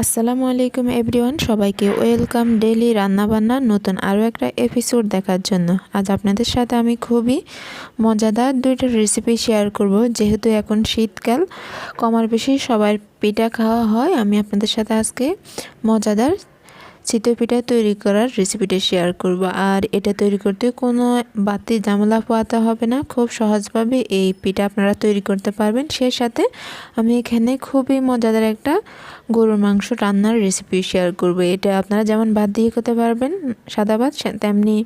আসসালামু আলাইকুম এভরিওয়ান, সবাইকে ওয়েলকাম ডেলি রান্নাবান্নার নতুন আরও একটা এপিসোড দেখার জন্য। আজ আপনাদের সাথে আমি খুবই মজাদার দুইটা রেসিপি শেয়ার করব। যেহেতু এখন শীতকাল কমার বেশি সবার পিঠা খাওয়া হয়, আমি আপনাদের সাথে আজকে মজাদার চিতই পিঠা তৈরি করার রেসিপিটা শেয়ার করব। আর এটা তৈরি করতে কোনো বাতি জামলা পোয়াতে হবে না। খুব সহজভাবে এই পিঠা আপনারা তৈরি করতে পারবেন। সেই সাথে আমি এখানে খুবই মজাদার একটা গরুর মাংস রান্নার রেসিপি শেয়ার করব। এটা আপনারা যেমন ভাত দিয়ে করতে পারবেন, সাদা ভাত তেমনি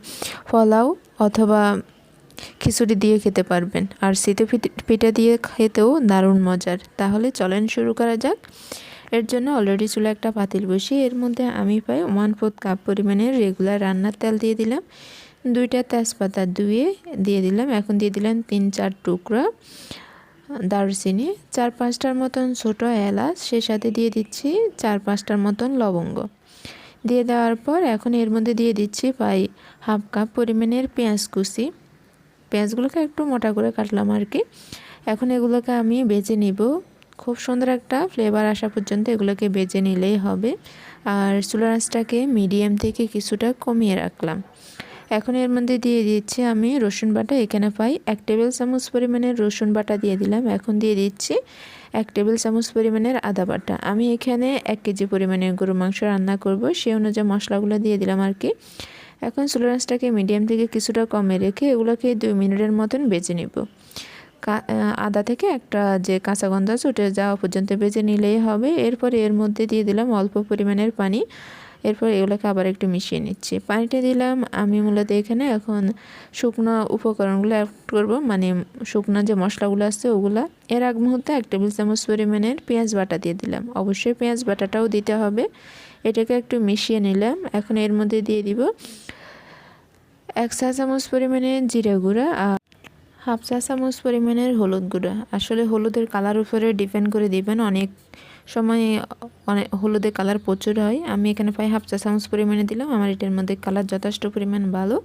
ফলাও অথবা খিচুড়ি দিয়ে খেতে পারবেন। আর শীতে পিঠা দিয়ে খেতেও দারুণ মজার। তাহলে চলেন শুরু করা যাক। এর জন্য অলরেডি চুলে একটা পাতিল বসিয়ে এর মধ্যে আমি পাই ওয়ান ফোর্থ কাপ পরিমাণের রেগুলার রান্নার তেল দিয়ে দিলাম। দুইটা তেজপাতা ধুয়ে দিয়ে দিলাম। এখন দিয়ে দিলাম তিন চার টুকরা দারুচিনি, চার পাঁচটার মতন ছোট এলাচ সে সাথে দিয়ে দিচ্ছি চার পাঁচটার মতন লবঙ্গ। দিয়ে দেওয়ার পর এখন এর মধ্যে দিয়ে দিচ্ছি প্রায় হাফ কাপ পরিমাণের পেঁয়াজ কুচি। পেঁয়াজগুলোকে একটু মোটা করে কাটলাম আর কি। এখন এগুলোকে আমি বেজে নিব খুব সুন্দর একটা ফ্লেভার আসা পর্যন্ত এগুলোকে বেজে নিলেই হবে। আর চুলা আঁচটাকে মিডিয়াম থেকে কিছুটা কমিয়ে রাখলাম। এখন এর মধ্যে দিয়ে দিচ্ছি আমি রসুন বাটা। এখানে পাই এক টেবিল চামচ পরিমাণের রসুন বাটা দিয়ে দিলাম। এখন দিয়ে দিচ্ছি এক টেবিল চামচ পরিমাণের আদা বাটা। আমি এখানে এক কেজি পরিমাণের গরু মাংস রান্না করব। সেই অনুযায়ী মশলাগুলো দিয়ে দিলাম আর কি। এখন চুলা আঁচটাকে মিডিয়াম থেকে কিছুটা কমে রেখে এগুলোকে দুই মিনিটের মতন বেজে নেব। আদা থেকে একটা যে কাঁচা গন্ধ আছে ওটা যাওয়া পর্যন্ত বেজে নিলেই হবে। এরপরে এর মধ্যে দিয়ে দিলাম অল্প পরিমাণের পানি। এরপর এগুলোকে আবার একটু মিশিয়ে নিচ্ছি। পানিটা দিলাম, আমি মূলত এখানে এখন শুকনো উপকরণগুলো অ্যাড করব। মানে শুকনো যে মশলাগুলো আছে ওগুলো। এর আগ মুহূর্তে এক টেবিল চামচ পরিমাণের পেঁয়াজ বাটা দিয়ে দিলাম। অবশ্যই পেঁয়াজ বাটাটাও দিতে হবে। এটাকে একটু মিশিয়ে নিলাম। এখন এর মধ্যে দিয়ে দিব এক চা চামচ পরিমাণে জিরা গুঁড়া আর হাফ চা চামচ পরিমাণের হলুদ গুঁড়া। আসলে হলুদের কালার উপরে ডিপেন্ড করে দিবেন। অনেক সময় অনেক হলুদের কালার প্রচুর হয়। আমি এখানে প্রায় হাফ চা চামচ পরিমাণে দিলাম। আমার এটার মধ্যে কালার যথেষ্ট পরিমাণ ভালো।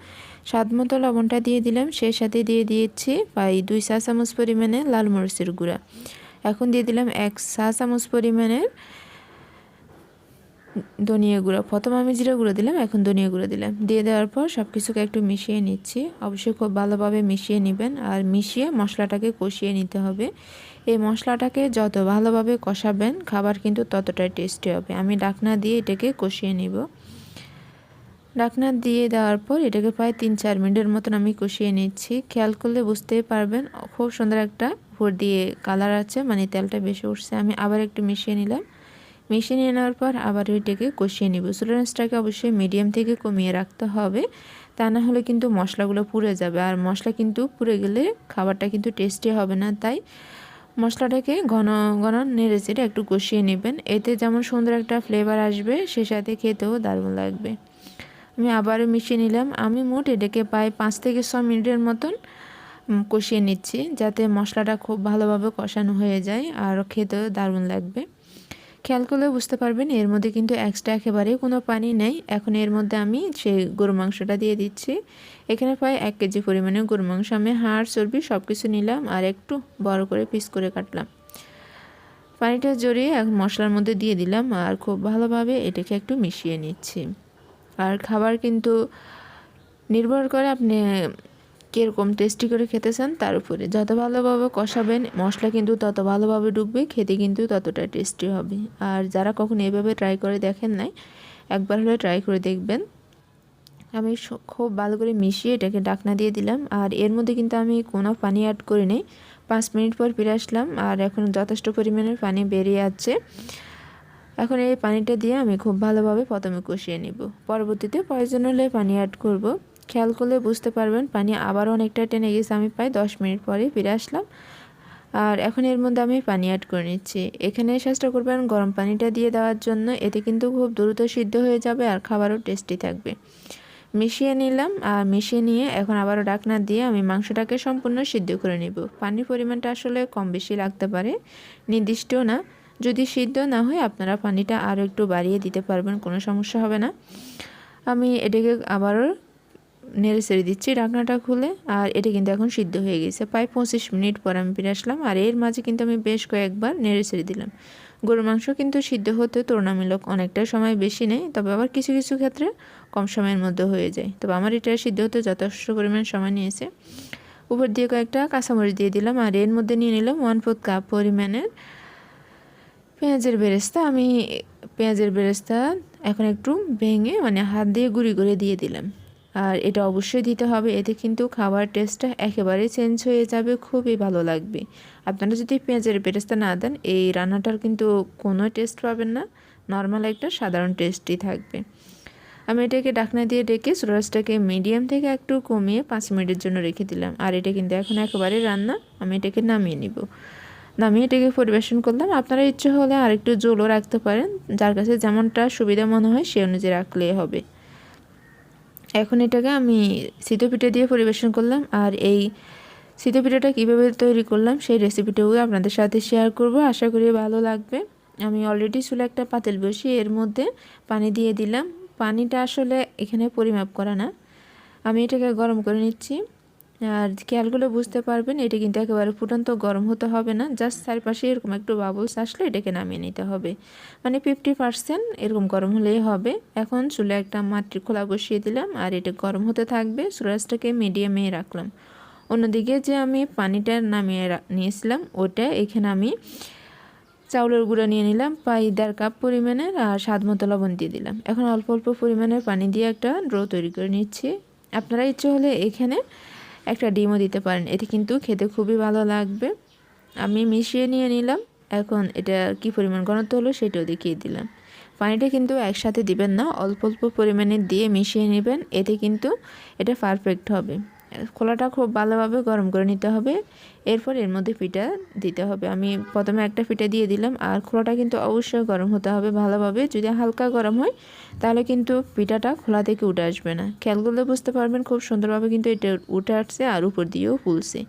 স্বাদ মতো লবণটা দিয়ে দিলাম। সেই সাথে দিয়ে দিয়েছি প্রায় দুই চা চামচ পরিমাণে লাল মরিচের গুঁড়া। এখন দিয়ে দিলাম এক চা চামচ পরিমাণের ধনিয়া গুঁড়ো। প্রথম আমি জিরা গুঁড়ো দিলাম, এখন ধনিয়া গুঁড়ো দিলাম। দিয়ে দেওয়ার পর সব কিছুকে একটু মিশিয়ে নিচ্ছি। অবশ্যই খুব ভালোভাবে মিশিয়ে নেবেন আর মিশিয়ে মশলাটাকে কষিয়ে নিতে হবে। এই মশলাটাকে যত ভালোভাবে কষাবেন, খাবার কিন্তু ততটাই টেস্টি হবে। আমি ডাকনা দিয়ে এটাকে কষিয়ে নিব। ডাকনা দিয়ে দেওয়ার পর এটাকে প্রায় তিন চার মিনিটের মতন আমি কষিয়ে নিচ্ছি। খেয়াল করলে বুঝতেই পারবেন, খুব সুন্দর একটা উপর দিয়ে কালার আছে মানে তেলটা বেশি উঠছে। আমি আবার একটু মিশিয়ে নিলাম। মিশিয়ে নিয়ে নেওয়ার পর আবার ওইটাকে কষিয়ে নিব। সুলেন্সটাকে অবশ্যই মিডিয়াম থেকে কমিয়ে রাখতে হবে। তা না হলে কিন্তু মশলাগুলো পুড়ে যাবে। আর মশলা কিন্তু পুড়ে গেলে খাবারটা কিন্তু টেস্টি হবে না। তাই মশলাটাকে ঘন ঘন নেড়ে চেড়ে একটু কষিয়ে নেবেন। এতে যেমন সুন্দর একটা ফ্লেভার আসবে, সে সাথে খেতেও দারুণ লাগবে। আমি আবারও মিশিয়ে নিলাম। আমি মোট এটাকে প্রায় পাঁচ থেকে ছ মিনিটের মতন কষিয়ে নিচ্ছি, যাতে মশলাটা খুব ভালোভাবে কষানো হয়ে যায় আর খেতেও দারুণ লাগবে। খেয়াল করলে বুঝতে পারবেন, এর মধ্যে কিন্তু এক্সট্রা একেবারেই কোনো পানি নেই। এখন এর মধ্যে আমি সেই গরু মাংসটা দিয়ে দিচ্ছি। এখানে প্রায় এক কেজি পরিমাণে গরু মাংস। আমি হাড়, চর্বি সব কিছু নিলাম আর একটু বড় করে পিস করে কাটলাম। পানিটা জড়িয়ে মশলার মধ্যে দিয়ে দিলাম আর খুব ভালোভাবে এটাকে একটু মিশিয়ে নিচ্ছি। আর খাবার কিন্তু নির্ভর করে আপনি কীরকম টেস্টি করে খেতে চান তার উপরে। যত ভালোভাবে কষাবেন, মশলা কিন্তু তত ভালোভাবে ঢুকবে খেতে কিন্তু ততটা টেস্টি হবে। আর যারা কখনো এভাবে ট্রাই করে দেখেন নাই, একবার হলে ট্রাই করে দেখবেন। আমি খুব ভালো করে মিশিয়ে এটাকে ডাকনা দিয়ে দিলাম। আর এর মধ্যে কিন্তু আমি কোনো পানি অ্যাড করি নি পাঁচ মিনিট পর ফিরে আসলাম, আর এখন যথেষ্ট পরিমাণের পানি বেরিয়ে আছে এখন এই পানিটা দিয়ে আমি খুব ভালোভাবে প্রথমে কষিয়ে নিব। পরবর্তীতে প্রয়োজন হলে পানি অ্যাড করব। খেয়াল করলে বুঝতে পারবেন, পানি আবার অনেকটা টেনে গেছে। আমি প্রায় দশ মিনিট পরে ফিরে আসলাম। আর এখন এর মধ্যে আমি পানি অ্যাড করে নিচ্ছি। এখানে চেষ্টা করবেন গরম পানিটা দিয়ে দেওয়ার জন্য। এতে কিন্তু খুব দ্রুত সিদ্ধ হয়ে যাবে আর খাবারও টেস্টি থাকবে। মিশিয়ে নিলাম আর মিশিয়ে নিয়ে এখন আবারও ডাকনা দিয়ে আমি মাংসটাকে সম্পূর্ণ সিদ্ধ করে নিব। পানির পরিমাণটা আসলে কম বেশি লাগতে পারে, নির্দিষ্ট না। যদি সিদ্ধ না হয় আপনারা পানিটা আরও একটু বাড়িয়ে দিতে পারবেন, কোনো সমস্যা হবে না। আমি এটাকে আবারও নেড়ে ছেড়ে দিচ্ছি ঢাকনাটা খুলে, আর এটা কিন্তু এখন সিদ্ধ হয়ে গেছে। প্রায় পঁচিশ মিনিট পর আমি ফিরে আসলাম, আর এর মাঝে কিন্তু আমি বেশ কয়েকবার নেড়ে ছেড়ে দিলাম। গরুর মাংস কিন্তু সিদ্ধ হতে তুলনামূলক অনেকটা সময় বেশি নেই, তবে আবার কিছু কিছু ক্ষেত্রে কম সময়ের মধ্যে হয়ে যায়। তবে আমার এটা সিদ্ধ হতে যথেষ্ট পরিমাণ সময় নিয়েছে। উপর দিয়ে কয়েকটা কাঁচামরিচ দিয়ে দিলাম, আর এর মধ্যে নিয়ে নিলাম ওয়ান ফোর্থ কাপ পরিমাণের পেঁয়াজের বেরেস্তা। আমি পেঁয়াজের বেরেস্তা এখন একটু ভেঙে মানে হাত দিয়ে গুঁড়ি করে দিয়ে দিলাম। আর এটা অবশ্যই দিতে হবে। এতে কিন্তু খাবার টেস্টটা একেবারে চেঞ্জ হয়ে যাবে, খুবই ভালো লাগবে। আপনারা যদি পেঁয়াজের বেরেস্তা না দেন, এই রান্নাটার কিন্তু কোনো টেস্ট পাবেন না। নর্মাল একটা সাধারণ টেস্টই থাকবে। আমি এটাকে ডাকনা দিয়ে ডেকে সুরাজটাকে মিডিয়াম থেকে একটু কমিয়ে পাঁচ মিনিটের জন্য রেখে দিলাম। আর এটা কিন্তু এখন একেবারে রান্না। আমি এটাকে নামিয়ে নিব। নামিয়ে এটাকে পরিবেশন করলাম। আপনারা ইচ্ছে হলে আরেকটু জলও রাখতে পারেন। যার কাছে যেমনটা সুবিধা মনে হয়, সে অনুযায়ী রাখলেই হবে। এখন এটাকে আমি সিদ্ধ পিঠে দিয়ে পরিবেশন করলাম আর এই সিদ্ধ পিঠাটা কীভাবে তৈরি করলাম সেই রেসিপিটাও আপনাদের সাথে শেয়ার করব। আশা করি ভালো লাগবে। আমি অলরেডি চুলে একটা পাতিল বসি এর মধ্যে পানি দিয়ে দিলাম। পানিটা আসলে এখানে পরিমাপ করা না। আমি এটাকে গরম করে নিচ্ছি। আর খেয়ালগুলো বুঝতে পারবেন, এটা কিন্তু একেবারে ফুটন্ত গরম হতে হবে না। জাস্ট চারপাশে এরকম একটু বাবলস আসলে এটাকে নামিয়ে নিতে হবে। মানে ফিফটি পার্সেন্ট এরকম গরম হলেই হবে। এখন চুলে একটা মাটির খোলা বসিয়ে দিলাম আর এটা গরম হতে থাকবে, সুরাজটাকে মিডিয়ামে রাখলাম। অন্যদিকে যে আমি পানিটা নামিয়ে নিয়েছিলাম, ওটা এখানে আমি চাউলের গুঁড়ো নিয়ে নিলাম, প্রায় দেড় কাপ পরিমাণের আর স্বাদ মতো লবণ দিয়ে দিলাম। এখন অল্প অল্প পরিমাণের পানি দিয়ে একটা ড্রো তৈরি করে নিচ্ছি। আপনারা ইচ্ছে হলে এখানে একটা ডিমও দিতে পারেন। এতে কিন্তু খেতে খুবই ভালো লাগবে। আমি মিশিয়ে নিয়ে নিলাম। এখন এটা কি পরিমাণ ঘনত্ব হলো সেটাও দেখিয়ে দিলাম। পানিটা কিন্তু একসাথে দিবেন না, অল্প অল্প পরিমাণে দিয়ে মিশিয়ে নেবেন। এতে কিন্তু এটা পারফেক্ট হবে। খোলাটা খুব ভালোভাবে গরম করে নিতে হবে। এরপর এর মধ্যে পিঠা দিতে হবে। আমি প্রথমে একটা পিঠা দিয়ে দিলাম। আর খোলাটা কিন্তু অবশ্যই গরম হতে হবে ভালোভাবে। যদি হালকা গরম হয়, তাহলে কিন্তু পিঠাটা খোলা থেকে উঠে আসবে না। খেয়াল করলে বুঝতে পারবেন, খুব সুন্দরভাবে কিন্তু এটা উঠে আসছে আর উপর দিয়েও ফুলছে।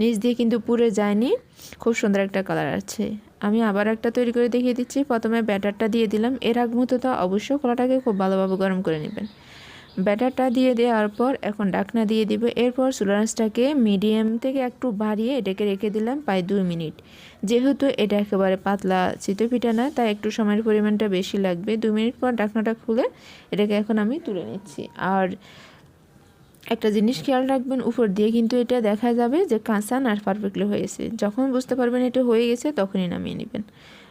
নিচ দিয়ে কিন্তু পুড়ে যায়নি। খুব সুন্দর একটা কালার আছে। আমি আবার একটা তৈরি করে দেখিয়ে দিচ্ছি। প্রথমে ব্যাটারটা দিয়ে দিলাম। এর আগ মতো তো অবশ্যই খোলাটাকে খুব ভালোভাবে গরম করে নেবেন। ব্যাটারটা দিয়ে দেওয়ার পর এখন ডাকনা দিয়ে দিব। এরপর সুলারাসটাকে মিডিয়াম থেকে একটু বাড়িয়ে এটাকে রেখে দিলাম প্রায় দুই মিনিট। যেহেতু এটা একেবারে পাতলা চিতো পিঠা না, তাই একটু সময়ের পরিমাণটা বেশি লাগবে। দু মিনিট পর ডাকনাটা খুলে এটাকে এখন আমি তুলে নিচ্ছি। আর একটা জিনিস খেয়াল রাখবেন, উপর দিয়ে কিন্তু এটা দেখা যাবে যে কাঁচা আর পারফেক্টলি হয়েছে। যখন বুঝতে পারবেন এটা হয়ে গেছে, তখনই নামিয়ে নেবেন।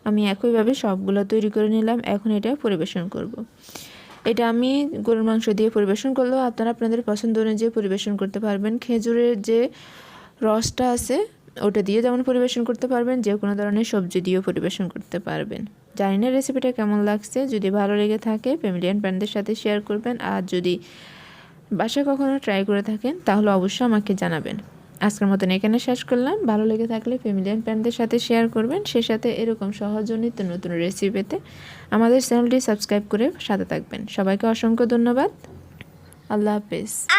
আমি একইভাবে সবগুলো তৈরি করে নিলাম, এখন এটা পরিবেশন করব। এটা আমি গরুর মাংস দিয়ে পরিবেশন করলেও আপনারা আপনাদের পছন্দ অনুযায়ী পরিবেশন করতে পারবেন। খেজুরের যে রসটা আছে, ওটা দিয়ে যেমন পরিবেশন করতে পারবেন, যে কোনো ধরনের সবজি দিয়েও পরিবেশন করতে পারবেন। জানি না রেসিপিটা কেমন লাগছে, যদি ভালো লেগে থাকে ফ্যামিলি অ্যান্ড ফ্রেন্ডদের সাথে শেয়ার করবেন। আর যদি বাসায় কখনো ট্রাই করে থাকেন, তাহলে অবশ্যই আমাকে জানাবেন। আজকের মতন এখানে শেষ করলাম। ভালো লেগে থাকলে ফ্যামিলি অ্যান্ড ফ্রেন্ডদের সাথে শেয়ার করবেন। সে সাথে এরকম সহজনিত নতুন রেসিপিতে আমাদের চ্যানেলটি সাবস্ক্রাইব করে সাথে থাকবেন। সবাইকে অসংখ্য ধন্যবাদ। আল্লাহ হাফেজ।